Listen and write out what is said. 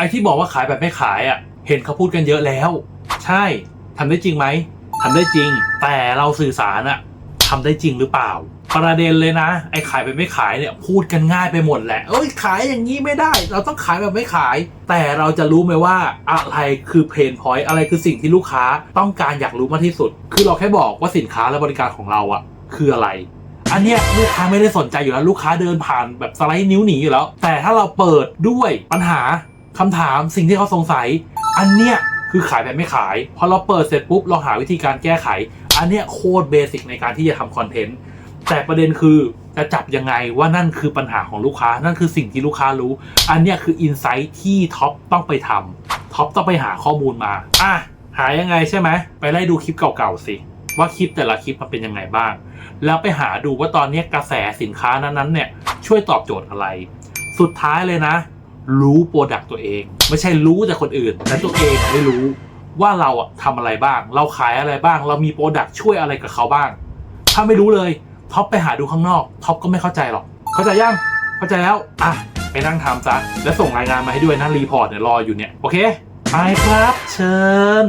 ไอ้ที่บอกว่าขายแบบไม่ขายอะ เห็นเขาพูดกันเยอะแล้ว ใช่ทำได้จริงไหมทำได้จริง แต่เราสื่อสารอะทำได้จริงหรือเปล่า ประเด็นเลยนะ ไอ้ขายแบบไม่ขายเนี่ยพูดกันง่ายไปหมดแหละเอ้ยขายอย่างนี้ไม่ได้ เราต้องขายแบบไม่ขาย แต่เราจะรู้ไหมว่าอะไรคือเพนพอยต์อะไรคือสิ่งที่ลูกค้าต้องการอยากรู้มากที่สุด คือเราแค่บอกว่าสินค้าและบริการของเราอะคืออะไรอันเนี้ยลูกค้าไม่ได้สนใจอยู่แล้วลูกค้าเดินผ่านแบบสไลด์นิ้วหนีอยู่แล้ว แต่ถ้าเราเปิดด้วยปัญหา คำถามสิ่งที่เขาสงสัย อันเนี้ยคือขายแบบไม่ขาย พอเราเปิดเสร็จปุ๊บเราหาวิธีการแก้ไข อันเนี้ยโคตรเบสิกในการที่จะทำคอนเทนต์แต่ประเด็นคือจะจับยังไงว่านั่นคือปัญหาของลูกค้า นั่นคือสิ่งที่ลูกค้ารู้ อันเนี้ยคืออินไซต์ที่ท็อปต้องไปทำท็อปต้องไปหาข้อมูลมาอะหายังไงใช่ไหมไปไล่ดูคลิปเก่าๆสิว่าคลิปแต่ละคลิปมันเป็นยังไงบ้าง แล้วไปหาดูว่าตอนนี้กระแสสินค้านั้นๆเนี่ยช่วยตอบโจทย์อะไร สุดท้ายเลยนะ รู้โปรดักต์ตัวเอง ไม่ใช่รู้แต่คนอื่น แต่ตัวเองไม่รู้ว่าเราอะทำอะไรบ้าง เราขายอะไรบ้าง เรามีโปรดักต์ช่วยอะไรกับเขาบ้าง ถ้าไม่รู้เลยท็อปไปหาดูข้างนอกท็อปก็ไม่เข้าใจหรอก เข้าใจยังเข้าใจแล้วอะไปนั่งทำซะแล้วส่งรายงานมาให้ด้วยนะรีพอร์ตเนี่ยรออยู่เนี่ยโอเคไปครับ เชิญ